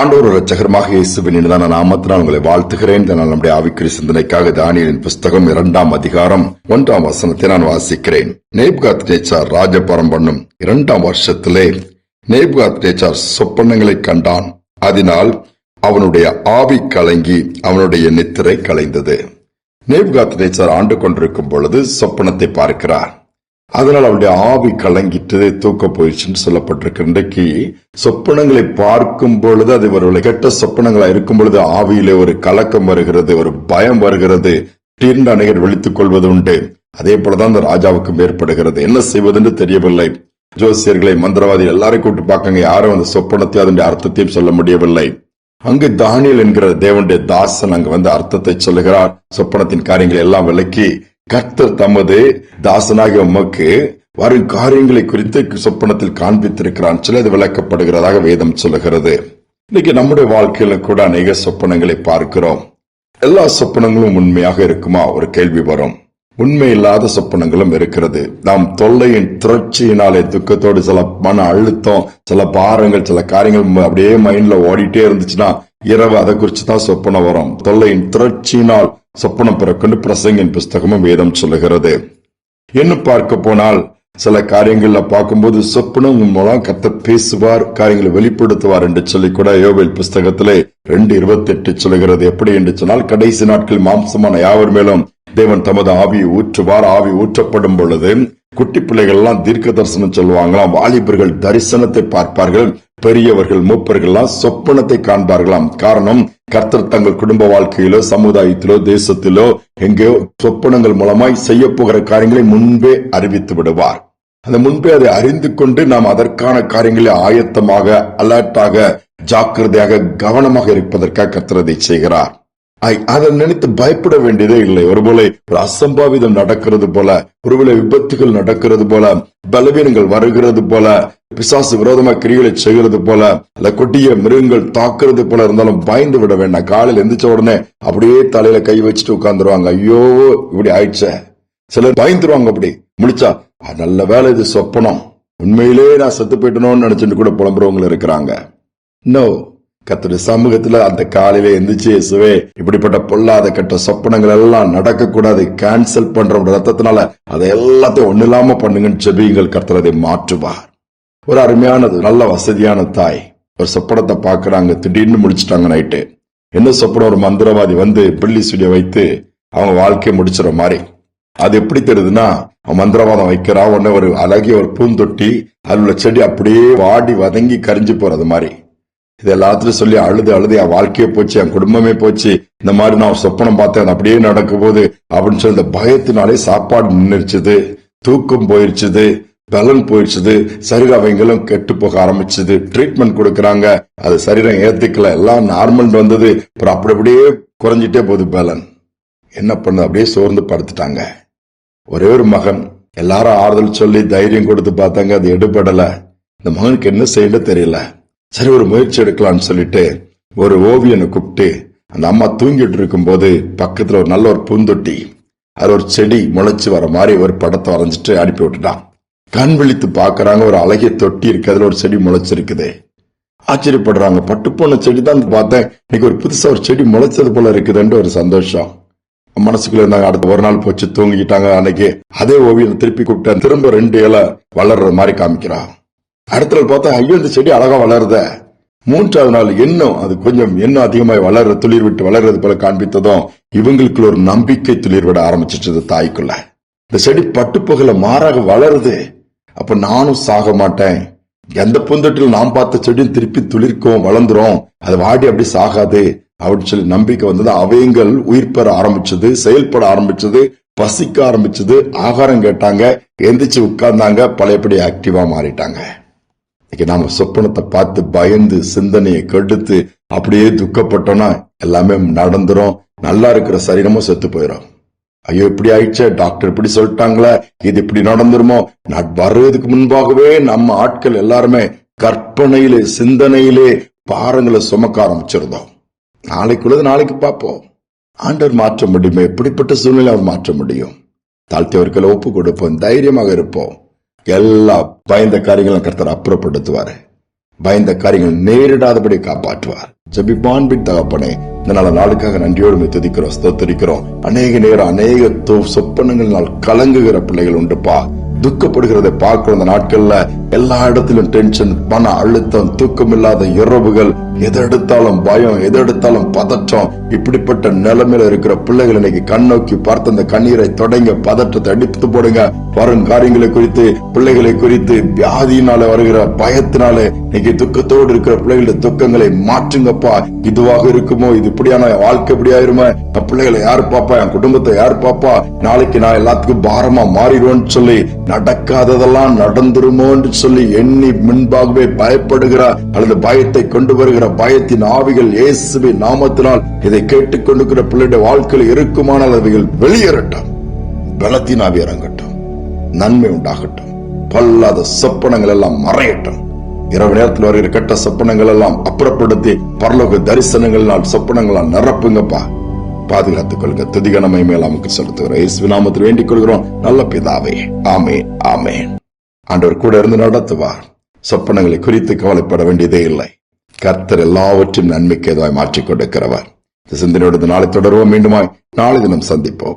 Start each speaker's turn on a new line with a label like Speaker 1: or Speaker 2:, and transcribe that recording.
Speaker 1: ஆண்டோர் ரச்சகரமாக இயேசுவின் இனிதான நாமத்தினால் உங்களை வாழ்த்துகிறேன். இதனால் நம்முடைய ஆவிக்குரிய சிந்தனைக்காக தானியலின் புஸ்தகம் இரண்டாம் அதிகாரம் ஒன்றாம் வசனத்தை நான் வாசிக்கிறேன். நேப்காத் நேச்சார் ராஜபாரம் பண்ணும் இரண்டாம் வருஷத்திலே நேப்காத் நேச்சார் சொப்பனங்களை கண்டான். அதனால் அவனுடைய ஆவி கலங்கி அவனுடைய நித்திரை கலைந்தது. நேப்காத் நேச்சார் ஆண்டு கொண்டிருக்கும் பொழுது சொப்பனத்தை பார்க்கிறார். அதனால் அவருடைய ஆவி கலங்கிட்டு தூக்க போயிடுச்சுன்னு சொல்லப்பட்டிருக்கு. இன்றைக்கு சொப்பனங்களை பார்க்கும் பொழுது அது ஒரு கெட்ட சொப்பனங்களா இருக்கும் பொழுது ஆவியிலே ஒரு கலக்கம் வருகிறது ஒரு பயம் வருகிறது திடீர்னு அநேகர் விழித்துக் கொள்வது உண்டு. அதே போலதான் அந்த ராஜாவுக்கும் ஏற்படுகிறது. என்ன செய்வதென்று தெரியவில்லை. ஜோசியர்களை மந்திரவாதி எல்லாரையும் கூப்பிட்டு பார்க்கங்க. யாரும் அந்த சொப்பனத்தையும் அதனுடைய அர்த்தத்தையும் சொல்ல முடியவில்லை. அங்கு தானியல் என்கிற தேவனுடைய தாசன் அங்கு வந்து அர்த்தத்தை சொல்லுகிறார். சொப்பனத்தின் காரியங்களை எல்லாம் விளக்கி கர்த்தர் தமது தாசனாக உமக்கு வரும் காரியங்களை குறித்து சொப்பனத்தில் காண்பித்திருக்கிறான் சிலது அது விளக்கப்படுகிறதாக வேதம் சொல்லுகிறது. இன்னைக்கு நம்முடைய வாழ்க்கையில கூட அநேக சொப்பனங்களை பார்க்கிறோம். எல்லா சொப்பனங்களும் உண்மையாக இருக்குமா? ஒரு கேள்வி வரும். உண்மை இல்லாத சொப்பனங்களும் இருக்கிறது. நாம் தொல்லையின் திரட்சியினாலே துக்கத்தோடு சில மன அழுத்தம் சில பாரங்கள் சில காரியங்கள் அப்படியே மைண்ட்ல ஓடிட்டே இருந்துச்சுன்னா இரவு அதை குறிச்சு தான் சொப்பனம் வரும். தொல்லையின் திரட்சியினால் சொப்பனம் பிறக்குன்னு பிரசங்கின் புஸ்தகமும் வேதம் சொல்லுகிறது. இன்னும் பார்க்க போனால் சில காரியங்கள்ல பார்க்கும்போது சொப்பனம் மூலம் கத்த பேசுவார் காரியங்களை வெளிப்படுத்துவார் என்று சொல்லி கூட யோவேல் புஸ்தகத்திலே ரெண்டு இருபத்தி எட்டு சொல்லுகிறது. எப்படி என்று சொன்னால் கடைசி நாட்கள் மாம்சமான யாவர் மேலும் தேவன் தமது ஆவியை ஊற்றுவார் ஆவி ஊற்றப்படும் பொழுது குட்டி பிள்ளைகள் எல்லாம் தீர்க்க தரிசனம் சொல்லுவாங்களாம் வாலிபர்கள் தரிசனத்தை பார்ப்பார்கள் பெரியவர்கள் மூப்பர்கள்லாம் சொப்பனத்தை காண்பார்களாம். காரணம் கர்த்தர் தங்கள் குடும்ப வாழ்க்கையிலோ சமுதாயத்திலோ தேசத்திலோ எங்கேயோ சொப்பனங்கள் மூலமாய் செய்ய போகிற காரியங்களை முன்பே அறிவித்து விடுவார். அந்த முன்பே அதை அறிந்து கொண்டு நாம் அதற்கான காரியங்களை ஆயத்தமாக அலர்ட்டாக ஜாக்கிரதையாக கவனமாக இருப்பதற்காக கர்த்தர் அதை செய்கிறார். அதை நினைத்து பயப்பட வேண்டியதே இல்லை. ஒருவேளை ஒரு அசம்பாவிதம் நடக்கிறது போல ஒருவேளை விபத்துகள் நடக்கிறது போல பலவீனங்கள் வருகிறது போல பிசாசு விரோதமா கிரிகளை செய்கிறது போல அல்ல கொட்டிய மிருகங்கள் தாக்குறது போல இருந்தாலும் பயந்து விட வேண்டாம். காலையில் எந்திரிச்ச உடனே அப்படியே தலையில கை வச்சுட்டு உட்கார்ந்துருவாங்க. ஐயோ இப்படி ஆயிடுச்சே. சிலர் பயந்துருவாங்க அப்படி. முடிச்சா நல்ல வேலை இது சொப்பனம். உண்மையிலே நான் செத்து போயிட்டணும்னு நினைச்சிட்டு கூட புலம்புறவங்க இருக்கிறாங்க. நோ கத்துடைய சமூகத்துல அந்த காலையில எந்திரிச்சு இயேசுவே இப்படிப்பட்ட பொல்லாத கட்ட சொப்பனங்கள் எல்லாம் நடக்க கூடாது கேன்சல் பண்ற ஒரு ரத்தத்தினால அதை எல்லாத்தையும் ஒண்ணு இல்லாம பண்ணுங்கன்னு செபியுங்கள் கர்த்தர் அதை மாற்றுவார். ஒரு அருமையானது நல்ல வசதியான தாய். ஒரு சொப்பனத்தை பாக்குறாங்க திடீர்னு முடிச்சிட்டாங்க நைட்டு. என்ன சொப்பனம்? ஒரு மந்திரவாதி வந்து பில்லி சுடிய வைத்து அவங்க வாழ்க்கையை முடிச்சுற மாதிரி. அது எப்படி தெரியுதுன்னா அவன் மந்திரவாதம் வைக்கிறா உடனே ஒரு அழகிய ஒரு பூந்தொட்டி அதில் உள்ள செடி அப்படியே வாடி வதங்கி கரிஞ்சு போறது மாதிரி. இது எல்லாத்தையும் சொல்லி அழுது அழுது என் வாழ்க்கையே போச்சு என் குடும்பமே போச்சு. இந்த மாதிரி நான் சொப்பனம் பார்த்தேன். அது அப்படியே நடக்கும் போது அப்படின்னு சொல்லி இந்த பயத்தினாலே சாப்பாடு நின்றுச்சுது தூக்கம் போயிருச்சுது. பலன் போயிருச்சுது. சரீரவங்களும் கெட்டு போக ஆரம்பிச்சது. ட்ரீட்மெண்ட் கொடுக்கறாங்க. அது சரீரம் ஏத்துக்கல. எல்லாம் நார்மல் வந்தது. அப்புறம் அப்படி அப்படியே குறைஞ்சிட்டே போகுது பலன். என்ன பண்ணது? அப்படியே சோர்ந்து படுத்துட்டாங்க. ஒரே ஒரு மகன். எல்லாரும் ஆறுதல் சொல்லி தைரியம் கொடுத்து பார்த்தாங்க. அது எடுபடல. இந்த மகனுக்கு என்ன செய்யணும் தெரியல. சரி ஒரு முயற்சி எடுக்கலாம்னு சொல்லிட்டு ஒரு ஓவியனை கூப்பிட்டு அந்த அம்மா தூங்கிட்டு இருக்கும்போது பக்கத்தில் ஒரு நல்ல ஒரு பூந்தொட்டி அது ஒரு செடி முளைச்சி வர மாதிரி ஒரு படத்தை வரைஞ்சிட்டு அனுப்பி விட்டுட்டான். கண் விழித்து பார்க்குறாங்க ஒரு அழகிய தொட்டி இருக்கு அதில் ஒரு செடி முளைச்சிருக்குது. ஆச்சரியப்படுறாங்க பட்டு போன செடி தான் பார்த்தேன். இன்னைக்கு ஒரு புதுசாக ஒரு செடி முளைச்சது போல இருக்குதுன்ட்டு ஒரு சந்தோஷம். மனசுக்குள்ள இருந்தாங்க அடுத்த ஒரு நாள் போச்சு தூங்கிட்டாங்க அன்னைக்கு அதே ஓவியம் திருப்பி கூப்பிட்டேன். திரும்ப ரெண்டு இலை வளர்ற மாதிரி காமிக்கிறான். அடுத்த நாள் பார்த்தா ஐயோ இந்த செடி அழகா வளருத. மூன்றாவது நாள் இன்னும் அது கொஞ்சம் இன்னும் அதிகமாய் வளர்ற துளிர் விட்டு வளர்றது போல காண்பித்ததும் இவங்களுக்குள்ள ஒரு நம்பிக்கை துளிர் விட ஆரம்பிச்சிட்டு தாய்க்குள்ள. இந்த செடி பட்டுப்பகல மாறாக வளருது. அப்ப நானும் சாக மாட்டேன். எந்த பூந்தொட்டில் நாம் பார்த்த செடியும் திருப்பி துளிர்க்கும் வளர்ந்துரும். அது வாடி அப்படி சாகாது அப்படின்னு சொல்லி நம்பிக்கை வந்தது. அவைங்கள் உயிர் பெற ஆரம்பிச்சது செயல்பட ஆரம்பிச்சது பசிக்க ஆரம்பிச்சது. ஆகாரம் கேட்டாங்க எந்திரிச்சு உட்கார்ந்தாங்க பழையபடி ஆக்டிவா மாறிட்டாங்க. இன்னைக்கு நாம சொப்பனத்தை பார்த்து பயந்து சிந்தனையை கெடுத்து அப்படியே துக்கப்பட்டோம்னா எல்லாமே நடந்துரும். நல்லா இருக்கிற சரீரமும் செத்து போயிடும் ஐயோ இப்படி ஆயிடுச்சே டாக்டர் இப்படி சொல்லிட்டாங்களே இது இப்படி நடந்துருமோ? நான் வர்றதுக்கு முன்பாகவே நம்ம ஆட்கள் எல்லாருமே கற்பனையிலே சிந்தனையிலே பாரங்களை சுமக்க ஆரம்பிச்சிருந்தோம். நாளைக்குள்ளது நாளைக்கு பார்ப்போம். ஆண்டவர் மாற்ற முடியுமே? எப்படிப்பட்ட சூழ்நிலை அவர் மாற்ற முடியும்? தாழ்த்தியவர்களை ஒப்பு கொடுப்போம் தைரியமாக இருப்போம். எல்லா பயந்த காரியங்களும் கர்த்தர் அப்புறப்படுத்துவாரு. பயந்த காரியங்கள் நேரிடாதபடி காப்பாற்றுவார். ஜபிபான் பின் தகப்பனே இந்த நாள் நாளுக்காக நன்றியோடு துதிக்கிறோம் ஸ்தோத்தரிக்கிறோம். அநேக நேரம் அநேக சொப்பனங்களினால் கலங்குகிற பிள்ளைகள் உண்டுப்பா. துக்கப்படுகிறதை பார்க்கிற அந்த நாட்கள்ல எல்லா இடத்திலும் டென்ஷன் மன அழுத்தம் தூக்கம் இல்லாத இரவுகள் எதெடுத்தாலும் பயம் எதெடுத்தாலும் பதற்றம். இப்படிப்பட்ட நிலைமையில இருக்கிற பிள்ளைகள் இன்னைக்கு கண்ணோக்கி பார்த்து அந்த கண்ணீரை தொடங்க பதற்றத்தை அடித்து போடுங்க. வரும் காரியங்களை குறித்து பிள்ளைகளை குறித்து வியாதியினால வருகிற பயத்தினால இன்னைக்கு துக்கத்தோடு இருக்கிற பிள்ளைகளுடைய துக்கங்களை மாற்றுங்கப்பா. இதுவாக இருக்குமோ? இது இப்படியான வாழ்க்கை இப்படி ஆயிருமா? என் பிள்ளைகளை யார் பாப்பா என் குடும்பத்தை யார் பாப்பா நாளைக்கு நான் எல்லாத்துக்கும் பாரமா மாறிடுவோம்னு சொல்லி நடக்காததெல்லாம் நடந்துருமோ என்று சொல்லி எண்ணி முன்பாகவே பயப்படுகிற அல்லது பயத்தை கொண்டு வருகிற பயத்தின் ஆவிகள் இயேசுவின் நாமத்தினால் இதை கேட்டுக்கொண்டிருக்கிற பிள்ளைடைய வாழ்க்கையில் இருக்குமானால் அவைகள் வெளியேறட்டும். பலத்தின் ஆவி இறங்கட்டும் நன்மை உண்டாகட்டும். பல்லாத சொப்பனங்கள் எல்லாம் மறையட்டும். இரவு நேரத்தில் வருகிற கெட்ட சொப்பனங்கள் எல்லாம் அப்புறப்படுத்தி பரலோக தரிசனங்களால் சொப்பனங்களால் நிரப்புங்கப்பா. பாதுகாத்துக் கொள்க. துதிகணமை மேல் நமக்கு செலுத்துகிறோம். இயேசு நாமத்தில் வேண்டிக் கொள்கிறோம் நல்ல பிதாவே. ஆமே ஆமே ஆண்டவர் கூட இருந்து நடத்துவார். சொப்பனங்களை குறித்து கவலைப்பட வேண்டியதே இல்லை. கர்த்தர் எல்லாவற்றையும் நன்மைக்கு ஏதாவது மாற்றிக் கொடுக்கிறவர். சிந்தனையோடு நாளை தொடருவோம். மீண்டுமாய் நாளை தினம் சந்திப்போம்.